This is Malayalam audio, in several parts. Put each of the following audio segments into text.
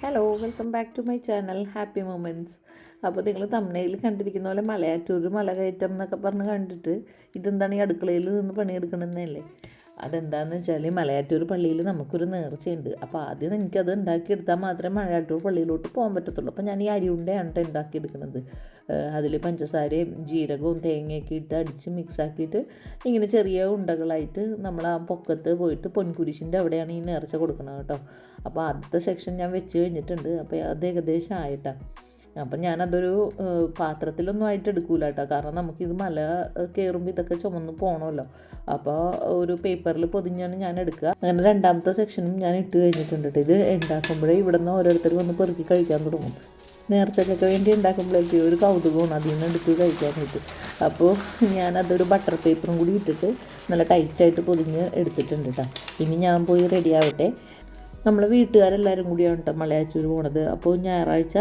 Hello welcome back to my channel happy moments അപ്പോൾ നിങ്ങൾ തമ്മനയിൽ കണ്ടിരിക്കുന്ന പോലെ മലയാറ്റൂർ മല കയറ്റം എന്നൊക്കെ പറഞ്ഞ് കണ്ടിട്ട് ഇതെന്താണ് ഈ അടുക്കളയിൽ നിന്ന് പണിയെടുക്കണമെന്നല്ലേ അതെന്താണെന്ന് വെച്ചാൽ മലയാറ്റൂർ പള്ളിയിൽ നമുക്കൊരു നേർച്ചയുണ്ട്. അപ്പോൾ ആദ്യം എനിക്കത് ഉണ്ടാക്കിയെടുത്താൽ മാത്രമേ മലയാറ്റൂർ പള്ളിയിലോട്ട് പോകാൻ പറ്റത്തുള്ളൂ. അപ്പോൾ ഞാൻ ഈ അരി ഉണ്ടയാണ് കേട്ടോ ഉണ്ടാക്കിയെടുക്കുന്നത് അതിൽ പഞ്ചസാരയും ജീരകവും തേങ്ങയൊക്കെ ഇട്ട് അടിച്ച് മിക്സാക്കിയിട്ട് ഇങ്ങനെ ചെറിയ ഉണ്ടകളായിട്ട് നമ്മൾ ആ പൊക്കത്ത് പോയിട്ട് പൊൻകുരിശിന്റെ അവിടെയാണ് ഈ നേർച്ച കൊടുക്കുന്നത് കേട്ടോ അപ്പോൾ അടുത്ത സെക്ഷൻ ഞാൻ വെച്ച് കഴിഞ്ഞിട്ടുണ്ട്. അപ്പോൾ അത് ഏകദേശം ആയിട്ടാണ് അപ്പം ഞാനതൊരു പാത്രത്തിലൊന്നും ആയിട്ട് എടുക്കൂല കേട്ടോ. കാരണം നമുക്കിത് മല കയറുമ്പോൾ ഇതൊക്കെ ചുമന്ന് പോകണമല്ലോ അപ്പോൾ ഒരു പേപ്പറിൽ പൊതിഞ്ഞാണ് ഞാൻ എടുക്കുക. അങ്ങനെ രണ്ടാമത്തെ സെക്ഷനും ഞാൻ ഇട്ട് കഴിഞ്ഞിട്ടുണ്ട് കേട്ടോ. ഇത് ഉണ്ടാക്കുമ്പോഴേ ഇവിടെ നിന്ന് ഓരോരുത്തർ വന്ന് പെറുക്കി കഴിക്കാൻ തുടങ്ങും. നേർച്ചക്കൊക്കെ വേണ്ടി ഉണ്ടാക്കുമ്പോഴേക്ക് ഒരു കൗതുകമാണ് അതിൽ നിന്ന് എടുത്ത് കഴിക്കാനായിട്ട്. അപ്പോൾ ഞാനതൊരു ബട്ടർ പേപ്പറും കൂടി ഇട്ടിട്ട് നല്ല ടൈറ്റായിട്ട് പൊതിഞ്ഞ് എടുത്തിട്ടുണ്ട് കേട്ടോ. ഇനി ഞാൻ പോയി റെഡി ആവട്ടെ. നമ്മൾ വീട്ടുകാരെല്ലാവരും കൂടിയാണ് കേട്ടോ മലയാറ്റൂർ പോണത്. അപ്പോൾ ഞായറാഴ്ച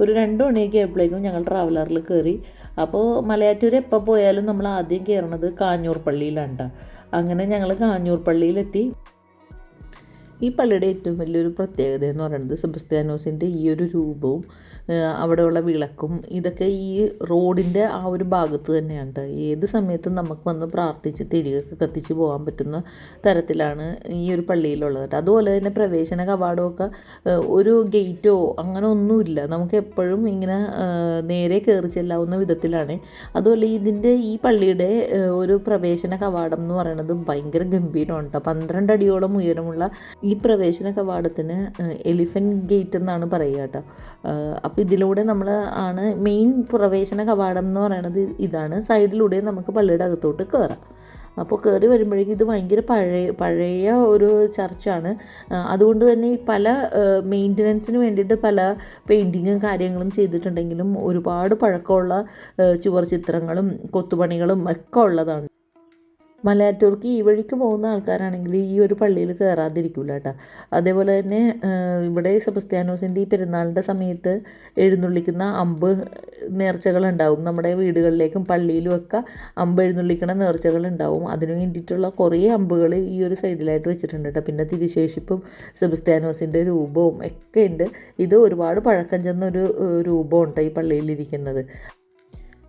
ഒരു രണ്ട് മണിയൊക്കെ ആയപ്പോഴേക്കും ഞങ്ങൾ ട്രാവലറിൽ കയറി അപ്പോൾ മലയാറ്റൂർ എപ്പോൾ പോയാലും നമ്മൾ ആദ്യം കയറണത് കാഞ്ഞൂർ പള്ളിയിലാണ് കേട്ടോ അങ്ങനെ ഞങ്ങൾ കാഞ്ഞൂർ പള്ളിയിലെത്തി. ഈ പള്ളിയുടെ ഏറ്റവും വലിയൊരു പ്രത്യേകത എന്ന് പറയുന്നത് സെബസ്ത്യാനോസിന്റെ ഈ ഒരു രൂപവും അവിടെയുള്ള വിളക്കും ഇതൊക്കെ ഈ റോഡിന്റെ ആ ഒരു ഭാഗത്ത് തന്നെയാണ് ട്ടോ. ഏത് സമയത്തും നമുക്ക് വന്ന് പ്രാർത്ഥിച്ച് തിരികെ കത്തിച്ച് പോകാൻ പറ്റുന്ന തരത്തിലാണ് ഈ ഒരു പള്ളിയിലുള്ളത്. അതുപോലെ തന്നെ പ്രവേശന കവാടമൊക്കെ ഒരു ഗേറ്റോ അങ്ങനെ ഒന്നുമില്ല. നമുക്ക് എപ്പോഴും ഇങ്ങനെ നേരെ കയറി ചെല്ലാവുന്ന വിധത്തിലാണ്. അതുപോലെ ഇതിന്റെ ഈ പള്ളിയുടെ ഒരു പ്രവേശന കവാടം എന്ന് പറയുന്നത് ഭയങ്കര ഗംഭീരമാണ് പന്ത്രണ്ട് അടിയോളം ഉയരമുള്ള ഈ പ്രവേശന കവാടത്തിന് എലിഫന്റ് ഗേറ്റ് എന്നാണ് പറയുക കേട്ടോ. അപ്പോൾ ഇതിലൂടെ നമ്മൾ ആണ് മെയിൻ പ്രവേശന കവാടം എന്ന് പറയുന്നത് ഇതാണ്. സൈഡിലൂടെ നമുക്ക് പള്ളിയുടെ അകത്തോട്ട് കയറാം അപ്പോൾ കയറി വരുമ്പോഴേക്കും ഇത് ഭയങ്കര പഴയ പഴയ ഒരു ചർച്ചാണ്. അതുകൊണ്ട് തന്നെ പല മെയിന്റനൻസിന് വേണ്ടിയിട്ട് പല പെയിന്റിങ്ങും കാര്യങ്ങളും ചെയ്തിട്ടുണ്ടെങ്കിലും ഒരുപാട് പഴക്കമുള്ള ചുവർ ചിത്രങ്ങളും കൊത്തുപണികളും ഒക്കെ ഉള്ളതാണ്. മലയാറ്റൂർക്ക് ഈ വഴിക്ക് പോകുന്ന ആൾക്കാരാണെങ്കിൽ ഈ ഒരു പള്ളിയിൽ കയറാതിരിക്കില്ല കേട്ടോ. അതേപോലെ തന്നെ ഇവിടെ സെബസ്ത്യാനോസിന്റെ ഈ പെരുന്നാളിന്റെ സമയത്ത് എഴുന്നള്ളിക്കുന്ന അമ്പ് നേർച്ചകളുണ്ടാവും. നമ്മുടെ വീടുകളിലേക്കും പള്ളിയിലുമൊക്കെ അമ്പ് എഴുന്നള്ളിക്കണ നേർച്ചകൾ ഉണ്ടാവും അതിന് വേണ്ടിയിട്ടുള്ള കുറേ അമ്പുകൾ ഈ ഒരു സൈഡിലായിട്ട് വെച്ചിട്ടുണ്ട് കേട്ടോ. പിന്നെ തിരിശേഷിപ്പും സെബസ്ത്യാനോസിന്റെ രൂപവും ഒക്കെ ഉണ്ട്. ഇത് ഒരുപാട് പഴക്കം ചെന്നൊരു രൂപമുണ്ട് ഈ പള്ളിയിലിരിക്കുന്നത്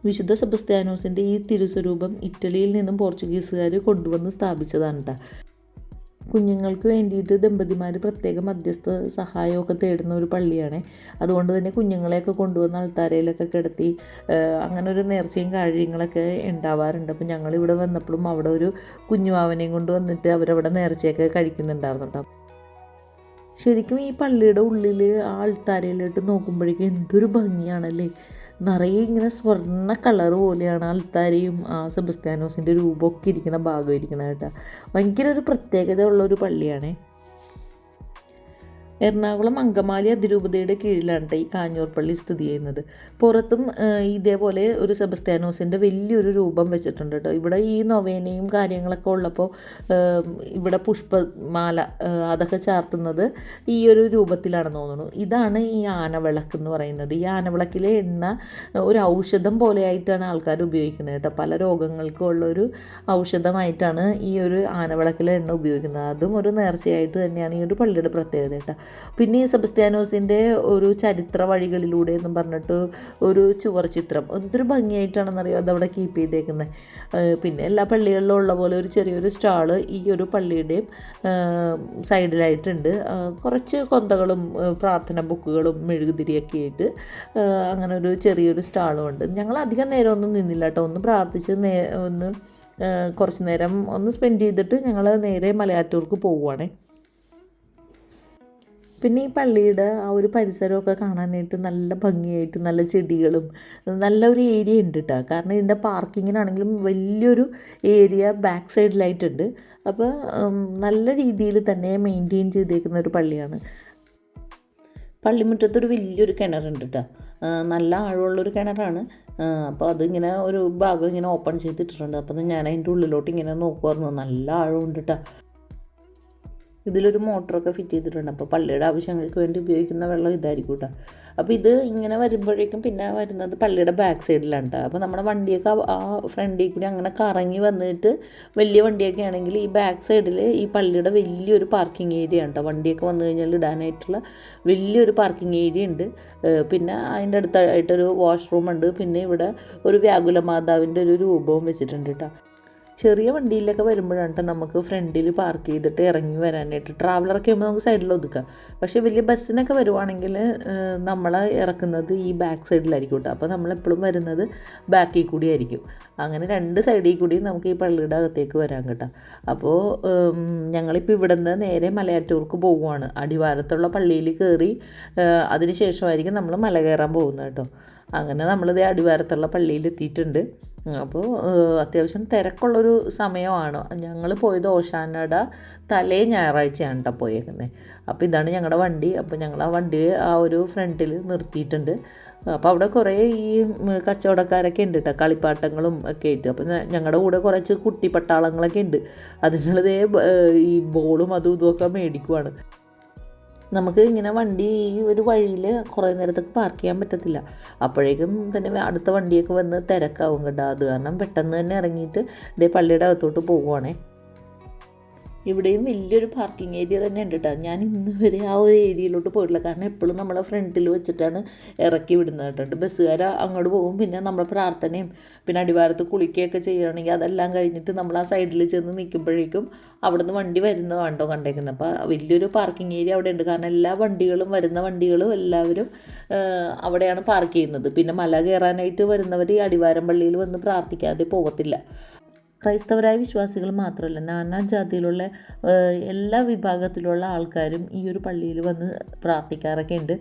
വിശുദ്ധ സെബസ്ത്യാനോസിന്റെ ഈ തിരുസ്വരൂപം ഇറ്റലിയിൽ നിന്നും പോർച്ചുഗീസുകാർ കൊണ്ടുവന്ന് സ്ഥാപിച്ചതാണ് കുഞ്ഞുങ്ങൾക്ക് വേണ്ടിയിട്ട് ദമ്പതിമാർ പ്രത്യേക മധ്യസ്ഥ സഹായമൊക്കെ തേടുന്ന ഒരു പള്ളിയാണ്. അതുകൊണ്ട് തന്നെ കുഞ്ഞുങ്ങളെയൊക്കെ കൊണ്ടുവന്ന് അൾത്താരയിലൊക്കെ കിടത്തി അങ്ങനെ ഒരു നേർച്ചയും കാര്യങ്ങളൊക്കെ ഉണ്ടാവാറുണ്ട്. അപ്പം ഞങ്ങൾ ഇവിടെ വന്നപ്പോഴും അവിടെ ഒരു കുഞ്ഞുവാവനെയും കൊണ്ട് വന്നിട്ട് അവരവിടെ നേർച്ചയൊക്കെ കഴിക്കുന്നുണ്ടായിരുന്നു കേട്ടോ ശരിക്കും ഈ പള്ളിയുടെ ഉള്ളിൽ ആ അൾത്താരയിലോട്ട് നോക്കുമ്പോഴേക്കും എന്തൊരു ഭംഗിയാണല്ലേ? നിറയെ ഇങ്ങനെ സ്വർണ കളർ പോലെയാണ് അൽത്താരയും ആ സെബസ്ത്യാനോസിന്റെ രൂപമൊക്കെ ഇരിക്കുന്ന ഭാഗം ഇരിക്കുന്നത് കേട്ടോ. ഭയങ്കര ഒരു പ്രത്യേകത ഉള്ള ഒരു പള്ളിയാണേ. എറണാകുളം അങ്കമാലി അതിരൂപതയുടെ കീഴിലാണ് ഈ കാഞ്ഞൂർ പള്ളി സ്ഥിതി ചെയ്യുന്നത്. പുറത്തും ഇതേപോലെ ഒരു സെബസ്ത്യാനോസിന്റെ വലിയൊരു രൂപം വെച്ചിട്ടുണ്ട് കേട്ടോ ഇവിടെ ഈ നൊവേനയും കാര്യങ്ങളൊക്കെ ഉള്ളപ്പോൾ ഇവിടെ പുഷ്പമാല അതൊക്കെ ചാർത്തുന്നത് ഈ ഒരു രൂപത്തിലാണെന്ന് തോന്നുന്നു. ഇതാണ് ഈ ആനവിളക്ക് എന്ന് പറയുന്നത്. ഈ ആനവിളക്കിലെ എണ്ണ ഒരു ഔഷധം പോലെയായിട്ടാണ് ആൾക്കാർ ഉപയോഗിക്കുന്നത് കേട്ടോ പല രോഗങ്ങൾക്കും ഉള്ള ഒരു ഔഷധമായിട്ടാണ് ഈ ഒരു ആനവിളക്കിലെ എണ്ണ ഉപയോഗിക്കുന്നത്. അതും ഒരു നേർച്ചയായിട്ട് തന്നെയാണ് ഈ ഒരു പള്ളിയുടെ പ്രത്യേകത കേട്ടോ പിന്നെ ഈ സെബസ്ത്യാനോസിന്റെ ഒരു ചരിത്ര വഴികളിലൂടെ എന്നും പറഞ്ഞിട്ട് ഒരു ചുവർ ചിത്രം. എന്തൊരു ഭംഗിയായിട്ടാണെന്നറിയോ? അതവിടെ കീപ്പ് ചെയ്തേക്കുന്നത് പിന്നെ എല്ലാ പള്ളികളിലും ഉള്ള പോലെ ഒരു ചെറിയൊരു സ്റ്റാൾ ഈ ഒരു പള്ളിയുടെയും സൈഡിലായിട്ടുണ്ട് കുറച്ച് കൊന്തകളും പ്രാർത്ഥന ബുക്കുകളും മെഴുകുതിരിയൊക്കെ ആയിട്ട് അങ്ങനെ ഒരു ചെറിയൊരു സ്റ്റാളും ഉണ്ട്. ഞങ്ങൾ അധികം നേരം ഒന്നും നിന്നില്ല കേട്ടോ ഒന്ന് പ്രാർത്ഥിച്ച് നേ ഒന്ന് കുറച്ച് നേരം ഒന്ന് സ്പെൻഡ് ചെയ്തിട്ട് ഞങ്ങൾ നേരെ മലയാറ്റൂർക്ക് പോവുകയാണേ പിന്നെ ഈ പള്ളിയുടെ ആ ഒരു പരിസരമൊക്കെ കാണാനായിട്ട് നല്ല ഭംഗിയായിട്ട് നല്ല ചെടികളും നല്ല ഒരു ഏരിയ ഉണ്ട് കേട്ടോ കാരണം ഇതിന്റെ പാർക്കിങ്ങിനാണെങ്കിലും വലിയൊരു ഏരിയ ബാക്ക് സൈഡിലായിട്ടുണ്ട്. അപ്പോൾ നല്ല രീതിയിൽ തന്നെ മെയിന്റെയിൻ ചെയ്തേക്കുന്ന ഒരു പള്ളിയാണ്. പള്ളിമുറ്റത്തൊരു വലിയൊരു കിണറുണ്ട് കേട്ടോ നല്ല ആഴമുള്ളൊരു കിണറാണ്. അപ്പോൾ അതിങ്ങനെ ഒരു ഭാഗം ഇങ്ങനെ ഓപ്പൺ ചെയ്തിട്ടിട്ടുണ്ട്. അപ്പോൾ ഞാൻ അതിന്റെ ഉള്ളിലോട്ട് ഇങ്ങനെ നോക്കുമായിരുന്നു നല്ല ആഴമുണ്ട് കേട്ടോ ഇതിലൊരു മോട്ടറൊക്കെ ഫിറ്റ് ചെയ്തിട്ടുണ്ട്. അപ്പോൾ പള്ളിയുടെ ആവശ്യങ്ങൾക്ക് വേണ്ടി ഉപയോഗിക്കുന്ന വെള്ളം ഇതായിരിക്കും കേട്ടോ അപ്പോൾ ഇത് ഇങ്ങനെ വരുമ്പോഴേക്കും പിന്നെ വരുന്നത് പള്ളിയുടെ ബാക്ക് സൈഡിലാണ് കേട്ടോ അപ്പോൾ നമ്മുടെ വണ്ടിയൊക്കെ ആ- ഫ്രണ്ടിൽ കൂടി അങ്ങനെ കറങ്ങി വന്നിട്ട് വലിയ വണ്ടിയൊക്കെ ആണെങ്കിൽ ഈ ബാക്ക് സൈഡിൽ ഈ പള്ളിയുടെ വലിയൊരു പാർക്കിംഗ് ഏരിയ ഉണ്ട് വണ്ടിയൊക്കെ വന്നു കഴിഞ്ഞാൽ ഇടാനായിട്ടുള്ള വലിയൊരു പാർക്കിംഗ് ഏരിയ ഉണ്ട് പിന്നെ അതിന്റെ അടുത്തായിട്ടൊരു വാഷ്റൂം ഉണ്ട് പിന്നെ ഇവിടെ ഒരു വ്യാകുല മാതാവിന്റെ ഒരു രൂപവും വെച്ചിട്ടുണ്ട് കേട്ടോ ചെറിയ വണ്ടിയിലൊക്കെ വരുമ്പോഴാണ് ട്ടോ നമുക്ക് ഫ്രണ്ടിൽ പാർക്ക് ചെയ്തിട്ട് ഇറങ്ങി വരാനായിട്ട്. ട്രാവലറൊക്കെ ആകുമ്പോൾ നമുക്ക് സൈഡിൽ ഒതുക്കാം. പക്ഷേ വലിയ ബസ്സിനൊക്കെ വരുവാണെങ്കിൽ നമ്മൾ ഇറക്കുന്നത് ഈ ബാക്ക് സൈഡിലായിരിക്കും കേട്ടോ അപ്പോൾ നമ്മളെപ്പോഴും വരുന്നത് ബാക്കിൽ കൂടി ആയിരിക്കും. അങ്ങനെ രണ്ട് സൈഡിൽ കൂടി നമുക്ക് ഈ പള്ളിയുടെ അകത്തേക്ക് വരാൻ കേട്ടോ. അപ്പോൾ ഞങ്ങളിപ്പോൾ ഇവിടെ നിന്ന് നേരെ മലയാറ്റൂർക്ക് പോവുകയാണ് അടിവാരത്തുള്ള പള്ളിയിൽ കയറി അതിന് ശേഷമായിരിക്കും നമ്മൾ മല കയറാൻ പോകുന്നത് കേട്ടോ അങ്ങനെ നമ്മളിത് അടിവാരത്തുള്ള പള്ളിയിൽ എത്തിയിട്ടുണ്ട്. അപ്പോൾ അത്യാവശ്യം തിരക്കുള്ളൊരു സമയമാണ്. ഞങ്ങൾ പോയത് ഓശാനയുടെ തലേ ഞായറാഴ്ചയാണ് കേട്ടോ പോയേക്കുന്നത് അപ്പോൾ ഇതാണ് ഞങ്ങളുടെ വണ്ടി. അപ്പോൾ ഞങ്ങൾ ആ വണ്ടി ആ ഒരു ഫ്രണ്ടിൽ നിർത്തിയിട്ടുണ്ട്. അപ്പോൾ അവിടെ കുറേ ഈ കച്ചവടക്കാരൊക്കെ ഉണ്ട് കേട്ടോ കളിപ്പാട്ടങ്ങളും ഒക്കെ ആയിട്ട്. അപ്പോൾ ഞങ്ങളുടെ കൂടെ കുറച്ച് കുട്ടി പട്ടാളങ്ങളൊക്കെ ഉണ്ട് അതിനുള്ളതേ ഈ ബോളും അതും ഇതുമൊക്കെ മേടിക്കുവാണ്. നമുക്ക് ഇങ്ങനെ വണ്ടി ഈ ഒരു വഴിയിൽ കുറേ നേരത്തേക്ക് പാർക്ക് ചെയ്യാൻ പറ്റത്തില്ല. അപ്പോഴേക്കും തന്നെ അടുത്ത വണ്ടിയൊക്കെ വന്ന് തിരക്കാവും കേട്ടോ. അത് കാരണം പെട്ടെന്ന് തന്നെ ഇറങ്ങിയിട്ട് ഇതേ പള്ളിയുടെ അകത്തോട്ട് പോവുകയാണേ ഇവിടെയും വലിയൊരു പാർക്കിംഗ് ഏരിയ തന്നെ ഉണ്ട് കേട്ടോ ഞാൻ ഇന്ന് വരെ ആ ഒരു ഏരിയയിലോട്ട് പോയിട്ടില്ല. കാരണം എപ്പോഴും നമ്മളെ ഫ്രണ്ടിൽ വെച്ചിട്ടാണ് ഇറക്കി വിടുന്നത് കേട്ടോ ബസ്സുകാർ അങ്ങോട്ട് പോകും. പിന്നെ നമ്മളെ പ്രാർത്ഥനയും പിന്നെ അടിവാരത്ത് കുളിക്കുകയൊക്കെ ചെയ്യുകയാണെങ്കിൽ അതെല്ലാം കഴിഞ്ഞിട്ട് നമ്മൾ ആ സൈഡിൽ ചെന്ന് നിൽക്കുമ്പോഴേക്കും അവിടുന്ന് വണ്ടി വരുന്നത് കണ്ടോ കണ്ടേക്കുന്നത്. അപ്പോൾ വലിയൊരു പാർക്കിംഗ് ഏരിയ അവിടെ ഉണ്ട് കാരണം എല്ലാ വണ്ടികളും വരുന്ന വണ്ടികളും എല്ലാവരും അവിടെയാണ് പാർക്ക് ചെയ്യുന്നത്. പിന്നെ മല കയറാനായിട്ട് വരുന്നവർ ഈ അടിവാരം പള്ളിയിൽ വന്ന് പ്രാർത്ഥിക്കാതെ പോകത്തില്ല. ക്രൈസ്തവരായ വിശ്വാസികൾ മാത്രമല്ല നാനാ ജാതിയിലുള്ള എല്ലാ വിഭാഗത്തിലുള്ള ആൾക്കാരും ഈ ഒരു പള്ളിയിൽ വന്ന് പ്രാർത്ഥിക്കാറൊക്കെ ഉണ്ട്.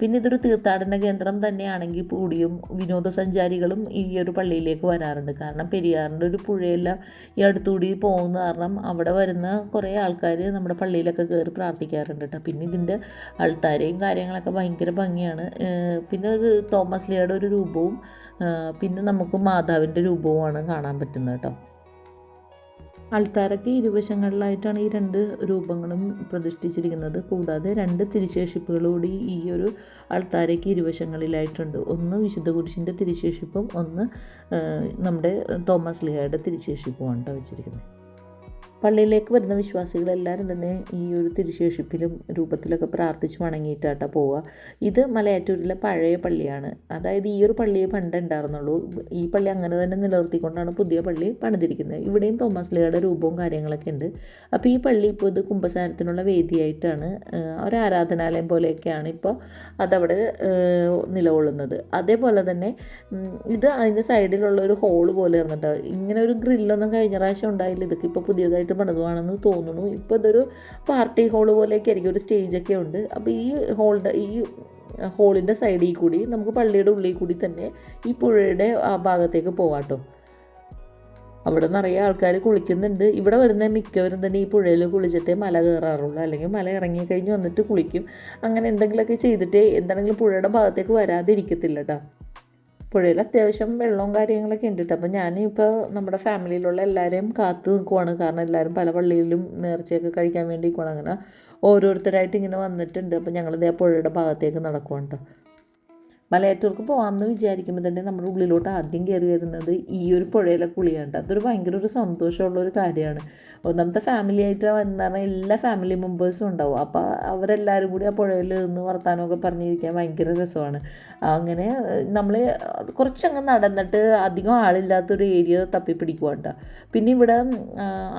പിന്നെ ഇതൊരു തീർത്ഥാടന കേന്ദ്രം തന്നെയാണെങ്കിൽ കൂടിയും വിനോദസഞ്ചാരികളും ഈ ഒരു പള്ളിയിലേക്ക് വരാറുണ്ട്. കാരണം പെരിയാറിന്റെ ഒരു പുഴയെല്ലാം ഈ അടുത്തുകൂടി പോകുന്ന കാരണം അവിടെ വരുന്ന കുറേ ആൾക്കാർ നമ്മുടെ പള്ളിയിലൊക്കെ കയറി പ്രാർത്ഥിക്കാറുണ്ട് കേട്ടോ. പിന്നെ ഇതിന്റെ ആൾത്താരെയും കാര്യങ്ങളൊക്കെ ഭയങ്കര ഭംഗിയാണ്. പിന്നെ ഒരു തോമസ് ലിയുടെ ഒരു രൂപവും പിന്നെ നമുക്ക് മാതാവിന്റെ രൂപവുമാണ് കാണാൻ പറ്റുന്നത് കേട്ടോ. അൾത്താരയ്ക്ക് ഇരുവശങ്ങളിലായിട്ടാണ് ഈ രണ്ട് രൂപങ്ങളും പ്രതിഷ്ഠിച്ചിരിക്കുന്നത്. കൂടാതെ രണ്ട് തിരുശേഷിപ്പുകളൂടി ഈ ഒരു അൾത്താരയ്ക്ക് ഇരുവശങ്ങളിലായിട്ടുണ്ട്. ഒന്ന് വിശുദ്ധ കുരിശിന്റെ തിരുശേഷിപ്പും ഒന്ന് നമ്മുടെ തോമസ് ലിഹയുടെ തിരുശേഷിപ്പുമാണ് കേട്ടോ വെച്ചിരിക്കുന്നത്. പള്ളിയിലേക്ക് വരുന്ന വിശ്വാസികളെല്ലാവരും തന്നെ ഈ ഒരു തിരുശേഷിപ്പിലും രൂപത്തിലൊക്കെ പ്രാർത്ഥിച്ച് വണങ്ങിയിട്ടാട്ടോ പോവുക ഇത് മലയാറ്റൂരിലെ പഴയ പള്ളിയാണ്. അതായത് ഈ ഒരു പള്ളിയെ പണ്ടുണ്ടായിരുന്നുള്ളൂ ഈ പള്ളി അങ്ങനെ തന്നെ നിലനിർത്തിക്കൊണ്ടാണ് പുതിയ പള്ളി പണിതിരിക്കുന്നത്. ഇവിടെയും തോമസ് ലിയുടെ രൂപവും കാര്യങ്ങളൊക്കെ ഉണ്ട്. അപ്പോൾ ഈ പള്ളി ഇപ്പോൾ ഇത് കുംഭസാരത്തിനുള്ള വേദിയായിട്ടാണ് ഒരു ആരാധനാലയം പോലെയൊക്കെയാണ് ഇപ്പോൾ അതവിടെ നിലകൊള്ളുന്നത്. അതേപോലെ തന്നെ ഇത് അതിന്റെ സൈഡിലുള്ള ഒരു ഹോൾ പോലെ ഇരുന്നിട്ട് ഇങ്ങനെ ഒരു ഗ്രില്ലൊന്നും കഴിഞ്ഞ പ്രാവശ്യം ഉണ്ടായില്ല. ഇതൊക്കെ ഇപ്പോൾ പുതിയതായിട്ട് പണിതുവാണെന്ന് തോന്നുന്നു. ഇപ്പോൾ ഇതൊരു പാർട്ടി ഹോൾ പോലെയൊക്കെ ആയിരിക്കും ഒരു സ്റ്റേജൊക്കെ ഉണ്ട്. അപ്പോൾ ഈ ഹോളിന്റെ ഈ ഹോളിന്റെ സൈഡിൽ കൂടി നമുക്ക് പള്ളിയുടെ ഉള്ളിൽ കൂടി തന്നെ ഈ പുഴയുടെ ആ ഭാഗത്തേക്ക് പോകാട്ടോ അവിടെ നിറയെ ആൾക്കാർ കുളിക്കുന്നുണ്ട്. ഇവിടെ വരുന്ന മിക്കവരും തന്നെ ഈ പുഴയിൽ കുളിച്ചിട്ടേ മല കയറാറുള്ളൂ. അല്ലെങ്കിൽ മല ഇറങ്ങി കഴിഞ്ഞ് വന്നിട്ട് കുളിക്കും. അങ്ങനെ എന്തെങ്കിലുമൊക്കെ ചെയ്തിട്ട് എന്താണെങ്കിലും പുഴയുടെ ഭാഗത്തേക്ക് വരാതിരിക്കത്തില്ല കേട്ടോ പുഴയിൽ അത്യാവശ്യം വെള്ളവും കാര്യങ്ങളൊക്കെ ഉണ്ട് കേട്ടോ അപ്പോൾ ഞാനിപ്പോൾ നമ്മുടെ ഫാമിലിയിലുള്ള എല്ലാവരെയും കാത്തു നിൽക്കുവാണ് കാരണം എല്ലാവരും പല പള്ളിയിലും നേർച്ചയൊക്കെ കഴിക്കാൻ വേണ്ടി നിൽക്കുവാണ് അങ്ങനെ ഓരോരുത്തരായിട്ട് ഇങ്ങനെ വന്നിട്ടുണ്ട്. അപ്പോൾ ഞങ്ങളിതേ പുഴയുടെ ഭാഗത്തേക്ക് നടക്കുവാണ് കേട്ടോ മലയാറ്റൂർക്ക് പോകാമെന്ന് വിചാരിക്കുമ്പോൾ തന്നെ നമ്മുടെ ഉള്ളിലോട്ട് ആദ്യം കയറി വരുന്നത് ഈ ഒരു പുഴയിലെ കുളിയാണ് അതൊരു ഭയങ്കര ഒരു സന്തോഷമുള്ള ഒരു കാര്യമാണ്. ഒന്നാമത്തെ ഫാമിലി ആയിട്ട് വന്നാൽ എല്ലാ ഫാമിലി മെമ്പേഴ്സും ഉണ്ടാവും. അപ്പോൾ അവരെല്ലാവരും കൂടി ആ പുഴയിൽ നിന്ന് വർത്താനമൊക്കെ പറഞ്ഞിരിക്കാൻ ഭയങ്കര രസമാണ്. അങ്ങനെ നമ്മൾ കുറച്ചങ്ങ് നടന്നിട്ട് അധികം ആളില്ലാത്തൊരു ഏരിയ തപ്പി പിടിക്കുക കേട്ടോ പിന്നെ ഇവിടെ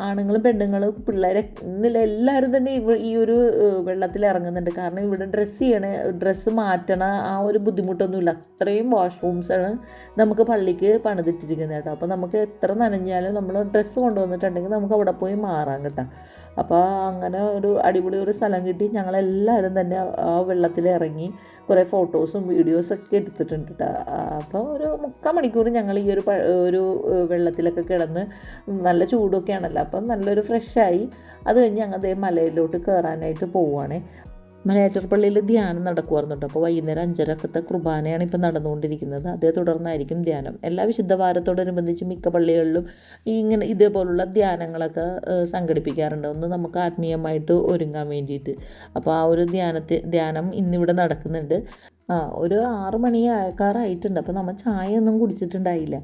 ആണുങ്ങളും പെണ്ണുങ്ങളും പിള്ളേരെ ഇന്നില്ല എല്ലാവരും തന്നെ ഈ ഒരു വെള്ളത്തിൽ ഇറങ്ങുന്നുണ്ട് കാരണം ഇവിടെ ഡ്രസ്സ് ചെയ്യണ ഡ്രസ്സ് മാറ്റണ ആ ഒരു ബുദ്ധിമുട്ടൊന്നുമില്ല അത്രയും വാഷ്റൂംസാണ് നമുക്ക് പള്ളിക്ക് പണിതിട്ടിരിക്കുന്നത് കേട്ടോ. അപ്പോൾ നമുക്ക് എത്ര നനഞ്ഞാലും നമ്മൾ ഡ്രസ്സ് കൊണ്ടുവന്നിട്ടുണ്ടെങ്കിൽ നമുക്ക് അവിടെ പോയി മാറാം കേട്ടോ. അപ്പോൾ അങ്ങനെ ഒരു അടിപൊളി ഒരു സ്ഥലം കിട്ടി. ഞങ്ങളെല്ലാവരും തന്നെ ആ വെള്ളത്തിൽ ഇറങ്ങി കുറേ ഫോട്ടോസും വീഡിയോസൊക്കെ എടുത്തിട്ടുണ്ട് കേട്ടോ. അപ്പോൾ ഒരു മുക്കാൽ മണിക്കൂർ ഞങ്ങൾ ഈ ഒരു ഒരു വെള്ളത്തിലൊക്കെ കിടന്ന് നല്ല ചൂടൊക്കെയാണല്ലോ. അപ്പം നല്ലൊരു ഫ്രഷായി അത് കഴിഞ്ഞ് ഞങ്ങൾ അതേ മലയിലോട്ട് കയറാനായിട്ട് പോവുകയാണേ മലയാറ്റൂർ പള്ളിയിൽ ധ്യാനം നടക്കുമായിരുന്നു അപ്പോൾ വൈകുന്നേരം അഞ്ചരക്കത്തെ കുർബാനയാണ് ഇപ്പോൾ നടന്നുകൊണ്ടിരിക്കുന്നത്. അതേ തുടർന്നായിരിക്കും ധ്യാനം. എല്ലാ വിശുദ്ധ വാരത്തോടനുബന്ധിച്ച് മിക്ക പള്ളികളിലും ഈ ഇങ്ങനെ ഇതേപോലുള്ള ധ്യാനങ്ങളൊക്കെ സംഘടിപ്പിക്കാറുണ്ട്. ഒന്ന് നമുക്ക് ആത്മീയമായിട്ട് ഒരുങ്ങാൻ വേണ്ടിയിട്ട്. അപ്പോൾ ആ ഒരു ധ്യാനത്തെ ധ്യാനം ഇന്നിവിടെ നടക്കുന്നുണ്ട്. ആ ഒരു ആറ് മണി ആയക്കാറായിട്ടുണ്ട്. അപ്പോൾ നമ്മൾ ചായ ഒന്നും കുടിച്ചിട്ടുണ്ടായില്ല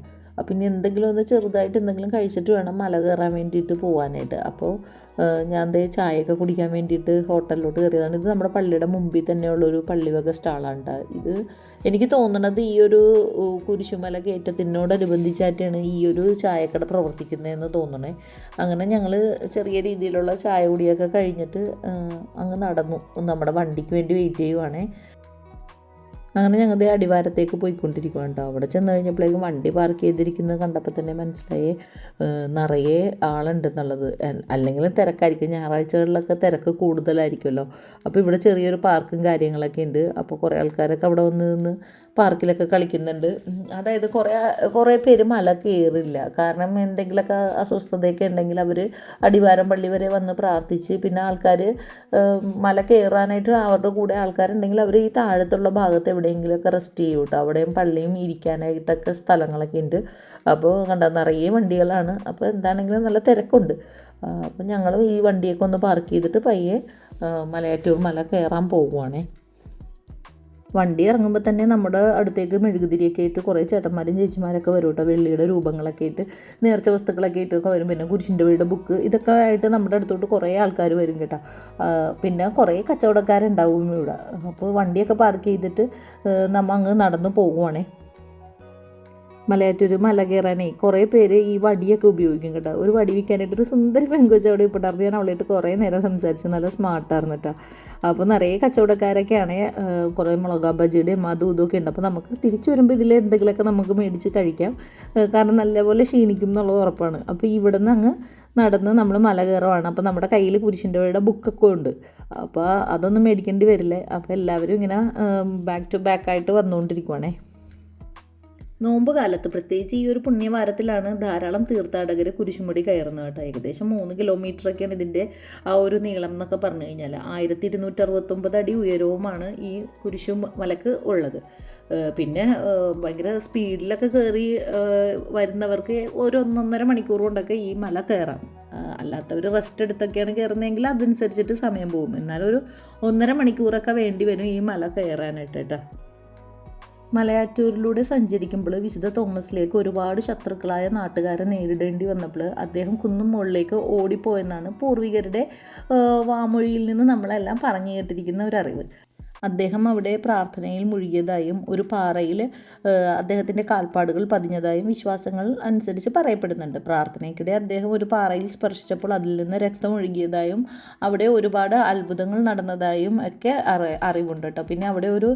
ഇനി എന്തെങ്കിലും ഒന്ന് ചെറുതായിട്ട് എന്തെങ്കിലും കഴിച്ചിട്ട് വേണം മല കയറാൻ വേണ്ടിയിട്ട് പോകാനായിട്ട് അപ്പോൾ ഞാൻ ദേ ചായയൊക്കെ കുടിക്കാൻ വേണ്ടിയിട്ട് ഹോട്ടലിലോട്ട് കയറിയതാണ്. ഇത് നമ്മുടെ പള്ളിയുടെ മുമ്പിൽ തന്നെയുള്ളൊരു പള്ളിവക സ്റ്റാളാണ് ഇത് എനിക്ക് തോന്നുന്നത് ഈ ഒരു കുരിശുമല കയറ്റത്തിനോടനുബന്ധിച്ചായിട്ടാണ് ഈ ഒരു ചായക്കട പ്രവർത്തിക്കുന്നതെന്ന് തോന്നണേ. അങ്ങനെ ഞങ്ങൾ ചെറിയ രീതിയിലുള്ള ചായ കുടിയൊക്കെ കഴിഞ്ഞിട്ട് അങ്ങ് നടന്നു. നമ്മുടെ വണ്ടിക്ക് വേണ്ടി വെയിറ്റ് ചെയ്യുവാണേ. അങ്ങനെ ഞങ്ങൾ അടിവാരത്തേക്ക് പോയിക്കൊണ്ടിരിക്കുകയാണ് കേട്ടോ. അവിടെ ചെന്ന് കഴിഞ്ഞപ്പോഴേക്കും വണ്ടി പാർക്ക് ചെയ്തിരിക്കുന്നത് കണ്ടപ്പോൾ തന്നെ മനസ്സിലായി നിറയെ ആളുണ്ടെന്നുള്ളത്. അല്ലെങ്കിൽ തിരക്കായിരിക്കും. ഞായറാഴ്ചകളിലൊക്കെ തിരക്ക് കൂടുതലായിരിക്കുമല്ലോ. അപ്പോൾ ഇവിടെ ചെറിയൊരു പാർക്കും കാര്യങ്ങളൊക്കെ ഉണ്ട്. അപ്പോൾ കുറേ ആൾക്കാരൊക്കെ അവിടെ വന്ന് നിന്ന് പാർക്കിലൊക്കെ കളിക്കുന്നുണ്ട്. അതായത് കുറേ കുറേ പേര് മല കയറില്ല കാരണം എന്തെങ്കിലുമൊക്കെ അസ്വസ്ഥതയൊക്കെ ഉണ്ടെങ്കിൽ അവർ അടിവാരം പള്ളി വരെ വന്ന് പ്രാർത്ഥിച്ച് പിന്നെ ആൾക്കാർ മല കയറാനായിട്ട് അവരുടെ കൂടെ ആൾക്കാരുണ്ടെങ്കിൽ അവർ ഈ താഴത്തുള്ള ഭാഗത്ത് എവിടെയെങ്കിലുമൊക്കെ റെസ്റ്റ് ചെയ്യും കേട്ടോ അവിടെയും പള്ളിയും ഇരിക്കാനായിട്ടൊക്കെ സ്ഥലങ്ങളൊക്കെ ഉണ്ട് അപ്പോൾ കണ്ട നിറയെ വണ്ടികളാണ്. അപ്പോൾ എന്താണെങ്കിലും നല്ല തിരക്കുണ്ട്. അപ്പം ഞങ്ങൾ ഈ വണ്ടിയൊക്കെ ഒന്ന് പാർക്ക് ചെയ്തിട്ട് പയ്യെ മലയാറ്റൂർ മല കയറാൻ പോകുവാണേ വണ്ടി ഇറങ്ങുമ്പോൾ തന്നെ നമ്മുടെ അടുത്തേക്ക് മെഴുകുതിരിയൊക്കെ ആയിട്ട് കുറേ ചേട്ടന്മാരും ചേച്ചിമാരൊക്കെ വരും കേട്ടോ വെള്ളിയുടെ രൂപങ്ങളൊക്കെ ആയിട്ട് നേർച്ച വസ്തുക്കളൊക്കെ ആയിട്ടൊക്കെ വരും. പിന്നെ കുരിശിന്റെ വീട് ബുക്ക് ഇതൊക്കെ ആയിട്ട് നമ്മുടെ അടുത്തോട്ട് കുറേ ആൾക്കാർ വരും കേട്ടോ. പിന്നെ കുറേ കച്ചവടക്കാരുണ്ടാവും ഇവിടെ. അപ്പോൾ വണ്ടിയൊക്കെ പാർക്ക് ചെയ്തിട്ട് നമ്മൾ അങ്ങ് നടന്ന് പോകുവാണേ മലയാറ്റൂർ മല കയറാനേ കുറേ പേര് ഈ വടിയൊക്കെ ഉപയോഗിക്കും കേട്ടോ. ഒരു വടി വിൽക്കാനായിട്ട് ഒരു സുന്ദരി പെങ്കൊച്ച് അവിടെ ഇപ്പോഴായിരുന്നു ഞാൻ അവളായിട്ട് കുറേ നേരം സംസാരിച്ചു. നല്ല സ്മാർട്ടായിരുന്നു കേട്ടോ. അപ്പോൾ നിറയെ കച്ചവടക്കാരൊക്കെയാണ് കുറേ മുളകാ ബജിയുടെയും അതും ഇതൊക്കെ ഉണ്ട്. അപ്പോൾ നമുക്ക് തിരിച്ചു വരുമ്പോൾ ഇതിൽ എന്തെങ്കിലുമൊക്കെ നമുക്ക് മേടിച്ച് കഴിക്കാം. കാരണം നല്ലപോലെ ക്ഷീണിക്കും എന്നുള്ളത് ഉറപ്പാണ്. അപ്പോൾ ഇവിടെ നിന്ന് അങ്ങ് നടന്ന് നമ്മൾ മല കയറുവാണ് അപ്പോൾ നമ്മുടെ കയ്യിൽ കുരിശിന്റെ വഴിയുടെ ബുക്കൊക്കെ ഉണ്ട്. അപ്പോൾ അതൊന്നും മേടിക്കേണ്ടി വരില്ലേ. അപ്പോൾ എല്ലാവരും ഇങ്ങനെ ബാക്ക് ടു ബാക്ക് ആയിട്ട് വന്നുകൊണ്ടിരിക്കുവാണേ. നോമ്പ് കാലത്ത് പ്രത്യേകിച്ച് ഈ ഒരു പുണ്യവാരത്തിലാണ് ധാരാളം തീർത്ഥാടകർ കുരിശുമുടി കയറുന്നത് കേട്ടോ. ഏകദേശം മൂന്ന് കിലോമീറ്ററൊക്കെയാണ് ഇതിന്റെ ആ ഒരു നീളം എന്നൊക്കെ പറഞ്ഞു കഴിഞ്ഞാൽ ആയിരത്തി ഇരുന്നൂറ്റി അറുപത്തൊമ്പത് അടി ഉയരവുമാണ് ഈ കുരിശു മലക്ക് ഉള്ളത്. പിന്നെ ഭയങ്കര സ്പീഡിലൊക്കെ കയറി വരുന്നവർക്ക് ഒരു ഒന്നൊന്നര മണിക്കൂർ കൊണ്ടൊക്കെ ഈ മല കയറാം. അല്ലാത്തവർ റെസ്റ്റ് എടുത്തൊക്കെയാണ് കയറുന്നതെങ്കിൽ അതനുസരിച്ചിട്ട് സമയം പോകും. എന്നാലൊരു ഒന്നര മണിക്കൂറൊക്കെ വേണ്ടി വരും ഈ മല കയറാനായിട്ട് കേട്ടോ. മലയാറ്റൂരിലൂടെ സഞ്ചരിക്കുമ്പോൾ വിശുദ്ധ തോമസിലേക്ക് ഒരുപാട് ശത്രുക്കളായ നാട്ടുകാരെ നേരിടേണ്ടി വന്നപ്പോൾ അദ്ദേഹം കുന്നും മുകളിലേക്ക് ഓടിപ്പോയെന്നാണ് പൂർവികരുടെ വാമൊഴിയിൽ നിന്ന് നമ്മളെല്ലാം പറഞ്ഞു കേട്ടിരിക്കുന്ന ഒരറിവ് അദ്ദേഹം അവിടെ പ്രാർത്ഥനയിൽ മുഴുകിയതായും ഒരു പാറയിൽ അദ്ദേഹത്തിന്റെ കാൽപ്പാടുകൾ പതിഞ്ഞതായും വിശ്വാസങ്ങൾ അനുസരിച്ച് പറയപ്പെടുന്നുണ്ട്. പ്രാർത്ഥനയ്ക്കിടെ അദ്ദേഹം ഒരു പാറയിൽ സ്പർശിച്ചപ്പോൾ അതിൽ നിന്ന് രക്തം ഒഴുകിയതായും അവിടെ ഒരുപാട് അത്ഭുതങ്ങൾ നടന്നതായും ഒക്കെ അറി അറിവുണ്ട് കേട്ടോ. പിന്നെ അവിടെ ഒരു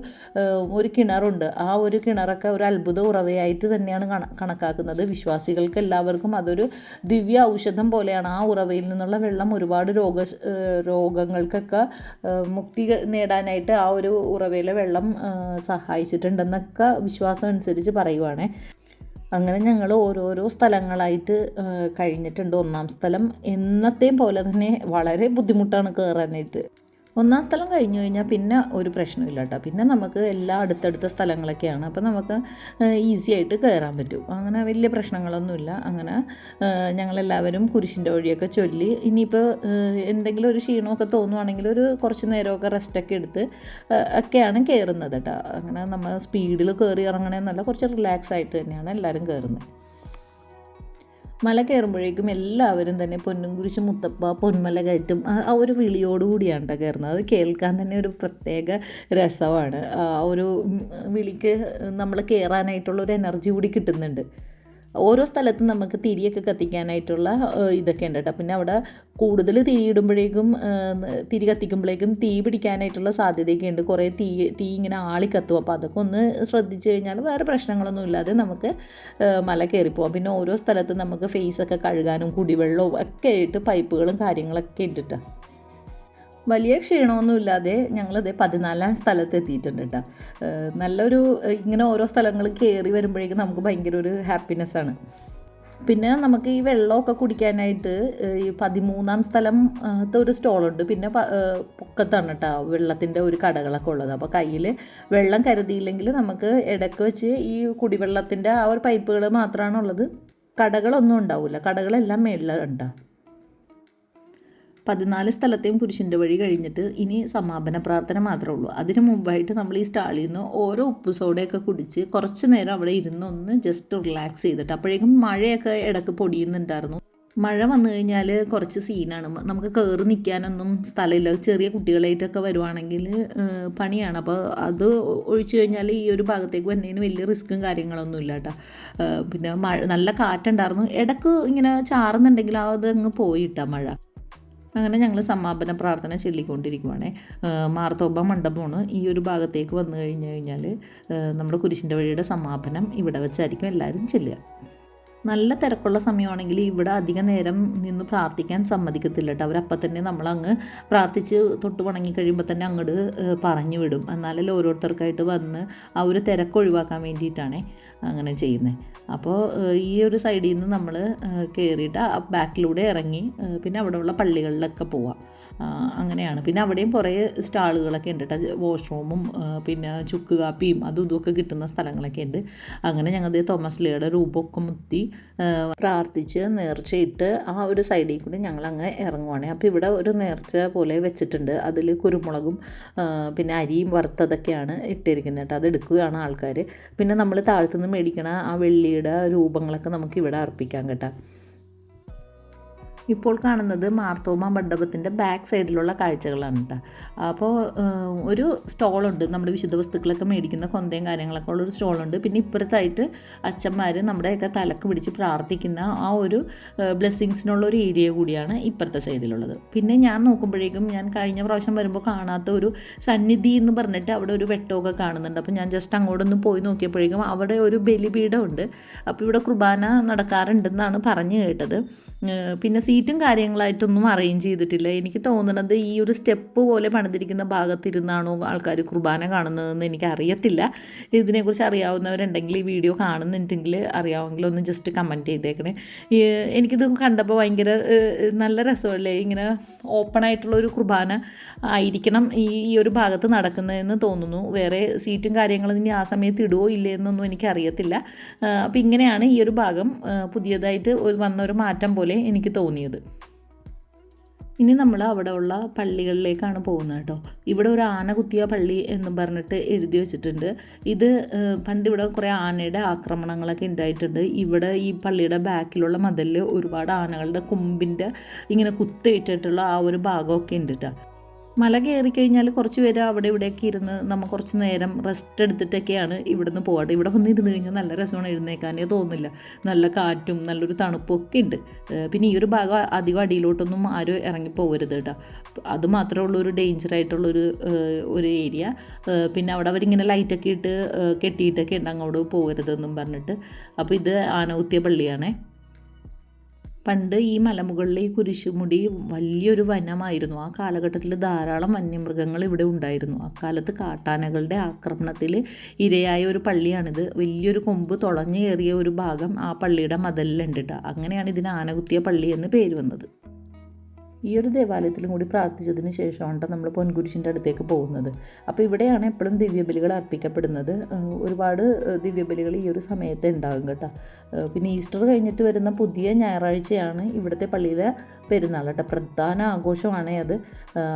ഒരു കിണറുണ്ട്. ആ ഒരു കിണറൊക്കെ ഒരു അത്ഭുത ഉറവയായിട്ട് തന്നെയാണ് കണക്കാക്കുന്നത്. വിശ്വാസികൾക്ക് എല്ലാവർക്കും അതൊരു ദിവ്യ ഔഷധം പോലെയാണ്. ആ ഉറവയിൽ നിന്നുള്ള വെള്ളം ഒരുപാട് രോഗ രോഗങ്ങൾക്കൊക്കെ മുക്തി നേടാനായിട്ട് ആ ഒരു ഉറവയിലെ വെള്ളം സഹായിച്ചിട്ടുണ്ടെന്നൊക്കെ വിശ്വാസം അനുസരിച്ച് പറയുവാണേ. അങ്ങനെ ഞങ്ങൾ ഓരോരോ സ്ഥലങ്ങളായിട്ട് കഴിഞ്ഞിട്ടുണ്ട്. ഒന്നാം സ്ഥലം എന്നത്തെയും പോലെ തന്നെ വളരെ ബുദ്ധിമുട്ടാണ് കയറാനായിട്ട് ഒന്നാം സ്ഥലം കഴിഞ്ഞു കഴിഞ്ഞാൽ പിന്നെ ഒരു പ്രശ്നമില്ല കേട്ടോ. പിന്നെ നമുക്ക് എല്ലാ അടുത്തടുത്ത സ്ഥലങ്ങളൊക്കെയാണ്. അപ്പോൾ നമുക്ക് ഈസി ആയിട്ട് കയറാൻ പറ്റും. അങ്ങനെ വലിയ പ്രശ്നങ്ങളൊന്നുമില്ല. അങ്ങനെ ഞങ്ങളെല്ലാവരും കുരിശിന്റെ വഴിയൊക്കെ ചൊല്ലി ഇനിയിപ്പോൾ എന്തെങ്കിലും ഒരു ക്ഷീണമൊക്കെ തോന്നുവാണെങ്കിൽ ഒരു കുറച്ച് നേരമൊക്കെ റെസ്റ്റൊക്കെ എടുത്ത് ഒക്കെയാണ് കയറുന്നത് കേട്ടോ. അങ്ങനെ നമ്മൾ സ്പീഡിൽ കയറി ഇറങ്ങണമെന്നല്ല കുറച്ച് റിലാക്സ് ആയിട്ട് തന്നെയാണ് എല്ലാവരും കയറുന്നത് മല കയറുമ്പോഴേക്കും എല്ലാവരും തന്നെ പൊന്നും കുരിശ് മുത്തപ്പ പൊന്മല കയറ്റും ആ ഒരു വിളിയോടുകൂടിയാണ് കേട്ടോ കയറുന്നത്. അത് കേൾക്കാൻ തന്നെ ഒരു പ്രത്യേക രസമാണ്. ആ ഒരു വിളിക്ക് നമ്മൾ കയറാനായിട്ടുള്ള ഒരു എനർജി കൂടി കിട്ടുന്നുണ്ട്. ഓരോ സ്ഥലത്തും നമുക്ക് തിരിയൊക്കെ കത്തിക്കാനായിട്ടുള്ള ഇതൊക്കെ ഉണ്ട് കേട്ടോ പിന്നെ അവിടെ കൂടുതൽ തിരിയിടുമ്പോഴേക്കും തിരി കത്തിക്കുമ്പോഴേക്കും തീ പിടിക്കാനായിട്ടുള്ള സാധ്യതയൊക്കെ ഉണ്ട്. കുറേ തീ തീ ഇങ്ങനെ ആളിക്കത്തും. കത്തും അപ്പോൾ അതൊക്കെ ഒന്ന് ശ്രദ്ധിച്ചു കഴിഞ്ഞാൽ വേറെ പ്രശ്നങ്ങളൊന്നും ഇല്ലാതെ നമുക്ക് മല കയറിപ്പോവാം പിന്നെ ഓരോ സ്ഥലത്തും നമുക്ക് ഫേസൊക്കെ കഴുകാനും കുടിവെള്ളവും ഒക്കെ ആയിട്ട് പൈപ്പുകളും കാര്യങ്ങളൊക്കെ ഇട്ടിട്ട് വലിയ ക്ഷീണമൊന്നുമില്ലാതെ ഞങ്ങളത് പതിനാലാം സ്ഥലത്ത് എത്തിയിട്ടുണ്ട് കേട്ടോ നല്ലൊരു ഇങ്ങനെ ഓരോ സ്ഥലങ്ങൾ കയറി വരുമ്പോഴേക്കും നമുക്ക് ഭയങ്കര ഒരു ഹാപ്പിനെസ് ആണ്. പിന്നെ നമുക്ക് ഈ വെള്ളമൊക്കെ കുടിക്കാനായിട്ട് ഈ പതിമൂന്നാം സ്ഥലം ഒരു സ്റ്റോളുണ്ട്. പിന്നെ പൊക്കത്താണ് കേട്ടോ വെള്ളത്തിന്റെ ഒരു കടകളൊക്കെ ഉള്ളത്. അപ്പോൾ കയ്യിൽ വെള്ളം കരുതിയില്ലെങ്കിൽ നമുക്ക് ഇടയ്ക്ക് വെച്ച് ഈ കുടിവെള്ളത്തിന്റെ ആ ഒരു പൈപ്പുകൾ മാത്രമാണുള്ളത് കടകളൊന്നും ഉണ്ടാവില്ല കടകളെല്ലാം മേളിലുണ്ട് പതിനാല് സ്ഥലത്തെയും കുരിശിന്റെ വഴി കഴിഞ്ഞിട്ട് ഇനി സമാപന പ്രാർത്ഥന മാത്രമേ ഉള്ളൂ. അതിന് മുമ്പായിട്ട് നമ്മൾ ഈ സ്റ്റാളിൽ നിന്ന് ഓരോ ഉപ്പ് സോഡയൊക്കെ കുടിച്ച് കുറച്ച് നേരം അവിടെ ഇരുന്ന് ഒന്ന് ജസ്റ്റ് റിലാക്സ് ചെയ്തിട്ട് അപ്പോഴേക്കും മഴയൊക്കെ ഇടയ്ക്ക് പൊടിയുന്നുണ്ടായിരുന്നു. മഴ വന്നു കഴിഞ്ഞാൽ കുറച്ച് സീനാണ് നമുക്ക് കയറി നിൽക്കാനൊന്നും സ്ഥലമില്ല. ചെറിയ കുട്ടികളായിട്ടൊക്കെ വരുവാണെങ്കിൽ പണിയാണ്. അപ്പോൾ അത് ഒഴിച്ചു കഴിഞ്ഞാൽ ഈ ഒരു ഭാഗത്തേക്ക് വരുന്നതിന് വലിയ റിസ്ക്കും കാര്യങ്ങളൊന്നും ഇല്ല കേട്ടോ. പിന്നെ മഴ നല്ല കാറ്റുണ്ടായിരുന്നു. ഇടയ്ക്ക് ഇങ്ങനെ ചാറുന്നുണ്ടെങ്കിൽ അതങ്ങ് പോയിട്ടാ മഴ. അങ്ങനെ ഞങ്ങൾ സമാപന പ്രാർത്ഥന ചൊല്ലിക്കൊണ്ടിരിക്കുവാണ്. മാർത്തോബ മണ്ഡപമാണ്. ഈ ഒരു ഭാഗത്തേക്ക് വന്നു കഴിഞ്ഞു കഴിഞ്ഞാൽ നമ്മുടെ കുരിശിന്റെ വഴിയുടെ സമാപനം ഇവിടെ വെച്ചായിരിക്കും എല്ലാവരും ചെല്ലുക. നല്ല തിരക്കുള്ള സമയമാണെങ്കിൽ ഇവിടെ അധിക നേരം നിന്ന് പ്രാർത്ഥിക്കാൻ സമ്മതിക്കത്തില്ല കേട്ടോ. അവരപ്പം തന്നെ നമ്മളങ്ങ് പ്രാർത്ഥിച്ച് തൊട്ട് വണങ്ങി കഴിയുമ്പോൾ തന്നെ അങ്ങോട്ട് പറഞ്ഞു വിടും. എന്നാലല്ലേ ഓരോരുത്തർക്കായിട്ട് വന്ന് ആ ഒരു തിരക്ക് ഒഴിവാക്കാൻ വേണ്ടിയിട്ടാണ് അങ്ങനെ ചെയ്യുന്നത് അപ്പോൾ ഈ ഒരു സൈഡിൽ നിന്ന് നമ്മൾ കയറിയിട്ട് ബാക്കിലൂടെ ഇറങ്ങി പിന്നെ അവിടെയുള്ള പള്ളികളിലൊക്കെ പോവാം. അങ്ങനെയാണ്. പിന്നെ അവിടെയും കുറേ സ്റ്റാളുകളൊക്കെ ഉണ്ട് കേട്ടോ വാഷ്റൂമും പിന്നെ ചുക്ക് കാപ്പിയും അതും ഇതുമൊക്കെ കിട്ടുന്ന സ്ഥലങ്ങളൊക്കെ ഉണ്ട്. അങ്ങനെ ഞങ്ങൾ തോമസ് ലിയുടെ രൂപമൊക്കെ മുത്തി പ്രാർത്ഥിച്ച് നേർച്ചയിട്ട് ആ ഒരു സൈഡിൽ കൂടി ഞങ്ങൾ അങ്ങ് ഇറങ്ങുവാണ്. അപ്പോൾ ഇവിടെ ഒരു നേർച്ച പോലെ വെച്ചിട്ടുണ്ട്. അതിൽ കുരുമുളകും പിന്നെ അരിയും വറുത്തതൊക്കെയാണ് ഇട്ടിരിക്കുന്നത് കേട്ടോ അത് എടുക്കുകയാണ് ആൾക്കാർ പിന്നെ നമ്മൾ താഴത്തുനിന്ന് മേടിക്കണ ആ വെള്ളിയുടെ രൂപങ്ങളൊക്കെ നമുക്ക് ഇവിടെ അർപ്പിക്കാം കേട്ടോ. ഇപ്പോൾ കാണുന്നത് മാർത്തോമ മണ്ഡപത്തിന്റെ ബാക്ക് സൈഡിലുള്ള കാഴ്ചകളാണ് കേട്ടോ അപ്പോൾ ഒരു സ്റ്റോളുണ്ട്. നമ്മുടെ വിശുദ്ധ വസ്തുക്കളൊക്കെ മേടിക്കുന്ന കൊന്തയും കാര്യങ്ങളൊക്കെ ഉള്ള ഉള്ളൊരു സ്റ്റോളുണ്ട്. പിന്നെ ഇപ്പുറത്തായിട്ട് അച്ഛന്മാർ നമ്മുടെയൊക്കെ തലക്ക് പിടിച്ച് പ്രാർത്ഥിക്കുന്ന ആ ഒരു ബ്ലെസ്സിങ്സിനുള്ള ഒരു ഏരിയ കൂടിയാണ് ഇപ്പുറത്തെ സൈഡിലുള്ളത്. പിന്നെ ഞാൻ നോക്കുമ്പോഴേക്കും ഞാൻ കഴിഞ്ഞ പ്രാവശ്യം വരുമ്പോൾ കാണാത്ത ഒരു സന്നിധി എന്ന് പറഞ്ഞിട്ട് അവിടെ ഒരു വെട്ടമൊക്കെ കാണുന്നുണ്ട്. അപ്പോൾ ഞാൻ ജസ്റ്റ് അങ്ങോട്ടൊന്ന് പോയി നോക്കിയപ്പോഴേക്കും അവിടെ ഒരു ബലിപീഠമുണ്ട്. അപ്പോൾ ഇവിടെ കുർബാന നടക്കാറുണ്ടെന്നാണ് പറഞ്ഞു കേട്ടത്. പിന്നെ പിന്നെ സീറ്റും കാര്യങ്ങളായിട്ടൊന്നും അറേഞ്ച് ചെയ്തിട്ടില്ല. എനിക്ക് തോന്നുന്നത് ഈ ഒരു സ്റ്റെപ്പ് പോലെ പണിതിരിക്കുന്ന ഭാഗത്തിരുന്നാണോ ആൾക്കാർ കുർബാന കാണുന്നതെന്ന് എനിക്ക് അറിയത്തില്ല ഇതിനെക്കുറിച്ച് അറിയാവുന്നവരുണ്ടെങ്കിൽ ഈ വീഡിയോ കാണുന്നുണ്ടെങ്കിൽ അറിയാമെങ്കിൽ ഒന്ന് ജസ്റ്റ് കമന്റ് ചെയ്തേക്കണേ. എനിക്കിത് കണ്ടപ്പോൾ ഭയങ്കര നല്ല രസമല്ലേ? ഇങ്ങനെ ഓപ്പൺ ആയിട്ടുള്ള ഒരു കുർബാന ആയിരിക്കണം ഈ ഈ ഒരു ഭാഗത്ത് നടക്കുന്നതെന്ന് തോന്നുന്നു. വേറെ സീറ്റും കാര്യങ്ങളും ഇനി ആ സമയത്ത് ഇടുവോ ഇല്ലേ എന്നൊന്നും എനിക്കറിയത്തില്ല. അപ്പോൾ ഇങ്ങനെയാണ് ഈ ഒരു ഭാഗം പുതിയതായിട്ട് വന്ന ഒരു മാറ്റം പോലെ എനിക്ക് തോന്നിയത് ഇനി നമ്മൾ അവിടെ ഉള്ള പള്ളികളിലേക്കാണ് പോകുന്നത് കേട്ടോ. ഇവിടെ ഒരു ആന കുത്തിയ പള്ളി എന്ന് പറഞ്ഞിട്ട് എഴുതി വെച്ചിട്ടുണ്ട്. ഇത് പണ്ട് ഇവിടെ കുറേ ആനയുടെ ആക്രമണങ്ങളൊക്കെ ഉണ്ടായിട്ടുണ്ട്. ഇവിടെ ഈ പള്ളിയുടെ ബാക്കിലുള്ള മതിലിൽ ഒരുപാട് ആനകളുടെ കൊമ്പിന്റെ ഇങ്ങനെ കുത്തേറ്റിട്ടുള്ള ആ ഒരു ഭാഗമൊക്കെ ഉണ്ട് കേട്ടോ. മല കയറി കഴിഞ്ഞാൽ കുറച്ച് പേര് അവിടെ ഇവിടെയൊക്കെ ഇരുന്ന് നമ്മൾ കുറച്ച് നേരം റെസ്റ്റ് എടുത്തിട്ടൊക്കെയാണ് ഇവിടുന്ന് പോകാറ് ഇവിടെ വന്ന് ഇരുന്ന് കഴിഞ്ഞാൽ നല്ല രസമാണ് എഴുന്നേക്കാനേ തോന്നില്ല നല്ല കാറ്റും നല്ലൊരു തണുപ്പും ഒക്കെ ഉണ്ട്. പിന്നെ ഈ ഒരു ഭാഗം അധികം അടിയിലോട്ടൊന്നും ആരും ഇറങ്ങി പോകരുത് കേട്ടോ. അത് മാത്രമേ ഉള്ളൂ ഒരു ഏഹ് ഒരു ഏരിയ പിന്നെ അവിടെ അവരിങ്ങനെ ലൈറ്റൊക്കെ ഇട്ട് കെട്ടിയിട്ടൊക്കെ ഉണ്ട്. അങ്ങോട്ട് പോകരുതെന്നും പറഞ്ഞിട്ട്. അപ്പോൾ ഇത് ആനകുത്തിയ പള്ളിയാണേ. പണ്ട് ഈ മലമുകളിൽ ഈ കുരിശുമുടി വലിയൊരു വനമായിരുന്നു. ആ കാലഘട്ടത്തിൽ ധാരാളം വന്യമൃഗങ്ങൾ ഇവിടെ ഉണ്ടായിരുന്നു. അക്കാലത്ത് കാട്ടാനകളുടെ ആക്രമണത്തിൽ ഇരയായ ഒരു പള്ളിയാണിത്. വലിയൊരു കൊമ്പ് തുളഞ്ഞു കയറിയ ഒരു ഭാഗം ആ പള്ളിയുടെ മതലിലുണ്ട് അങ്ങനെയാണ് ഇതിന് ആനകുത്തിയ പള്ളി എന്ന് പേര് വന്നത്. ഈ ഒരു ദേവാലയത്തിലും കൂടി പ്രാർത്ഥിച്ചതിന് ശേഷമാണ് നമ്മൾ പൊൻകുരിശിന്റെ അടുത്തേക്ക് പോകുന്നത്. അപ്പോൾ ഇവിടെയാണ് എപ്പോഴും ദിവ്യബലികൾ അർപ്പിക്കപ്പെടുന്നത്. ഒരുപാട് ദിവ്യബലികൾ ഈ ഒരു സമയത്ത് ഉണ്ടാകും കേട്ടോ. പിന്നെ ഈസ്റ്റർ കഴിഞ്ഞിട്ട് വരുന്ന പുതിയ ഞായറാഴ്ചയാണ് ഇവിടുത്തെ പള്ളിയിലെ പെരുന്നാൾ കേട്ടോ. പ്രധാന ആഘോഷമാണ് അത്.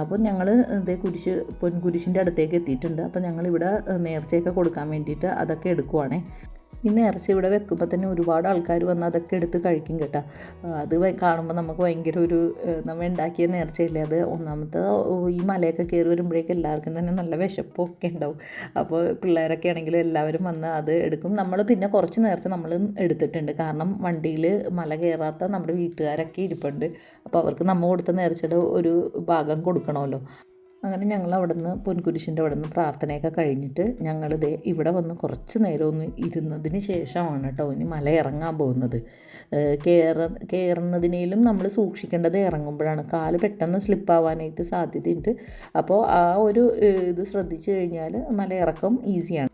അപ്പോൾ ഞങ്ങൾ ഇതേ കുരിശ് പൊൻകുരിശിന്റെ അടുത്തേക്ക് എത്തിയിട്ടുണ്ട്. അപ്പോൾ ഞങ്ങളിവിടെ നേർച്ചയൊക്കെ കൊടുക്കാൻ വേണ്ടിയിട്ട് അതൊക്കെ എടുക്കുവാണേ. ഈ നേർച്ച ഇവിടെ വെക്കുമ്പോൾ തന്നെ ഒരുപാട് ആൾക്കാർ വന്ന് അതൊക്കെ എടുത്ത് കഴിക്കും കേട്ടോ. അത് കാണുമ്പോൾ നമുക്ക് ഭയങ്കര ഒരു നമ്മൾ ഉണ്ടാക്കിയ നേർച്ചയില്ലേ അത്? ഒന്നാമത്തെ ഈ മലയൊക്കെ കയറി വരുമ്പോഴേക്കും എല്ലാവർക്കും തന്നെ നല്ല വിശപ്പൊക്കെ ഉണ്ടാവും. അപ്പോൾ പിള്ളേരൊക്കെ ആണെങ്കിലും എല്ലാവരും വന്ന് അത് എടുക്കും. നമ്മൾ പിന്നെ കുറച്ച് നേർച്ച നമ്മൾ എടുത്തിട്ടുണ്ട്. കാരണം വണ്ടിയിൽ മല കയറാത്ത നമ്മുടെ വീട്ടുകാരൊക്കെ ഇരിപ്പുണ്ട്. അപ്പോൾ അവർക്ക് നമ്മൾ കൊടുത്ത നേർച്ചയുടെ ഒരു ഭാഗം കൊടുക്കണമല്ലോ. അങ്ങനെ ഞങ്ങൾ അവിടെ നിന്ന് പൊൻകുരിശിന്റെ അവിടെ നിന്ന് പ്രാർത്ഥനയൊക്കെ കഴിഞ്ഞിട്ട് ഞങ്ങൾ ദേ ഇവിടെ വന്ന് കുറച്ച് നേരം ഒന്ന് ഇരുന്നതിന് ശേഷമാണ് കേട്ടോ ഇനി മല ഇറങ്ങാൻ പോകുന്നത്. കയറ കയറുന്നതിനേലും നമ്മൾ സൂക്ഷിക്കേണ്ടത് ഇറങ്ങുമ്പോഴാണ്. കാൽ പെട്ടെന്ന് സ്ലിപ്പാവാനായിട്ട് സാധ്യതയുണ്ട്. അപ്പോൾ ആ ഒരു ഇത് ശ്രദ്ധിച്ചു കഴിഞ്ഞാൽ മല ഇറക്കം ഈസിയാണ്.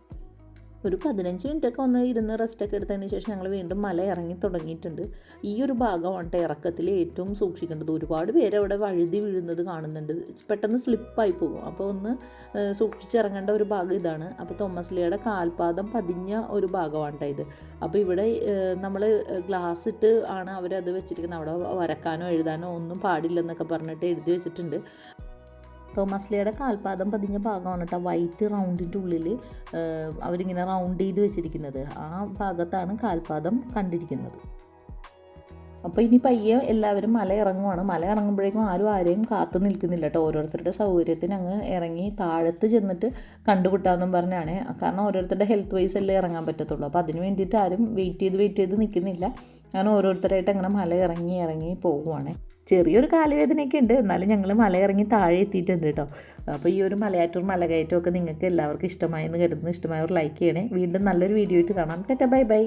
ഒരു പതിനഞ്ച് മിനിറ്റൊക്കെ ഒന്ന് ഇരുന്ന് റെസ്റ്റൊക്കെ എടുത്തതിന് ശേഷം ഞങ്ങൾ വീണ്ടും മല ഇറങ്ങി തുടങ്ങിയിട്ടുണ്ട്. ഈ ഒരു ഭാഗമാണ് ഇറക്കത്തിൽ ഏറ്റവും സൂക്ഷിക്കേണ്ടത് ഒരുപാട് പേര് അവിടെ വഴുതി വീഴുന്നത് കാണുന്നുണ്ട്. പെട്ടെന്ന് സ്ലിപ്പായി പോകും. അപ്പോൾ ഒന്ന് സൂക്ഷിച്ചിറങ്ങേണ്ട ഒരു ഭാഗം ഇതാണ്. അപ്പോൾ തോമസ് ലിയുടെ കാൽപാദം പതിഞ്ഞ ഒരു ഭാഗമാണ് ഇത്. അപ്പോൾ ഇവിടെ നമ്മൾ ഗ്ലാസ് ഇട്ട് ആണ് അവരത് വെച്ചിരിക്കുന്നത്. അവിടെ വരക്കാനോ എഴുതാനോ ഒന്നും പാടില്ലെന്നൊക്കെ പറഞ്ഞിട്ട് എഴുതി വെച്ചിട്ടുണ്ട്. തോമസ് ലിയുടെ കാൽപാദം പതിഞ്ഞ ഭാഗമാണ് കേട്ടോ വൈറ്റ് റൗണ്ടിന്റെ ഉള്ളിൽ അവരിങ്ങനെ റൗണ്ട് ചെയ്ത് വെച്ചിരിക്കുന്നത്. ആ ഭാഗത്താണ് കാൽപാദം കണ്ടിരിക്കുന്നത്. അപ്പോൾ ഇനി പയ്യെ എല്ലാവരും മല ഇറങ്ങുവാണ്. മല ഇറങ്ങുമ്പോഴേക്കും ആരും ആരെയും കാത്തു നിൽക്കുന്നില്ല കേട്ടോ. ഓരോരുത്തരുടെ സൗകര്യത്തിന് അങ്ങ് ഇറങ്ങി താഴത്ത് ചെന്നിട്ട് കണ്ടുപിട്ടാന്നും പറഞ്ഞാണ്. കാരണം ഓരോരുത്തരുടെ ഹെൽത്ത് വൈസ് അല്ലേ ഇറങ്ങാൻ പറ്റത്തുള്ളൂ. അപ്പോൾ അതിന് വേണ്ടിയിട്ട് ആരും വെയിറ്റ് ചെയ്ത് വെയിറ്റ് ചെയ്ത് നിൽക്കുന്നില്ല. അങ്ങനെ ഓരോരുത്തരായിട്ട് അങ്ങനെ മല ഇറങ്ങി ഇറങ്ങി പോവുകയാണ് ചെറിയൊരു കാലുവേദനയൊക്കെ ഉണ്ട്. എന്നാലും ഞങ്ങൾ മല ഇറങ്ങി താഴെ എത്തിയിട്ടുണ്ട് കേട്ടോ. അപ്പോൾ ഈ ഒരു മലയാറ്റൂർ മലകയറ്റമൊക്കെ നിങ്ങൾക്ക് എല്ലാവർക്കും ഇഷ്ടമായെന്ന് കരുതുന്നു. ഇഷ്ടമായവർ ലൈക്ക് ചെയ്യണേ. വീണ്ടും നല്ലൊരു വീഡിയോ ആയിട്ട് കാണാം. കേട്ടോ ബൈ ബൈ.